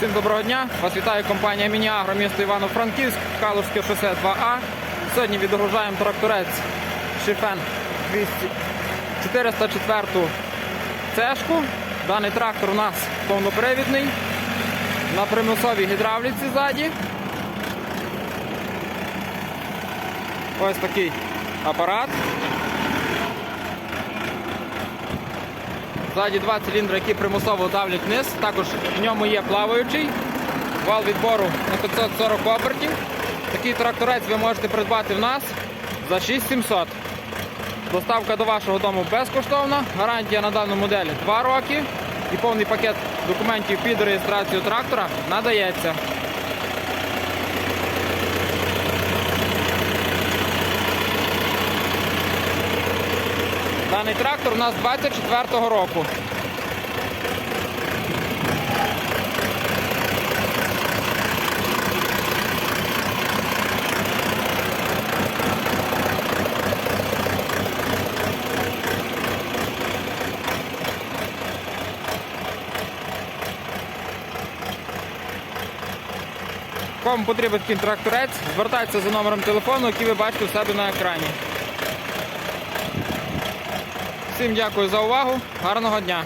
Всім доброго дня! Вас вітає компанія Мініагро місто Івано-Франківськ, Калужське шосе 2А. Сьогодні відгружаємо тракторець Шифен 200 404 цешку. Даний трактор у нас повнопривідний на примусовій гідравліці ззаді. Ось такий апарат. Ззаді два циліндри, які примусово давлять вниз. Також в ньому є плаваючий вал відбору на 540 обертів. Такий тракторець ви можете придбати в нас за 6700. Доставка до вашого дому безкоштовна. Гарантія на дану модель 2 роки. І повний пакет документів під реєстрацію трактора надається. Даний трактор у нас 24-го року. Кому потрібен такий тракторець, звертайтеся за номером телефону, який ви бачите у себе на екрані. Всім дякую за увагу. Гарного дня!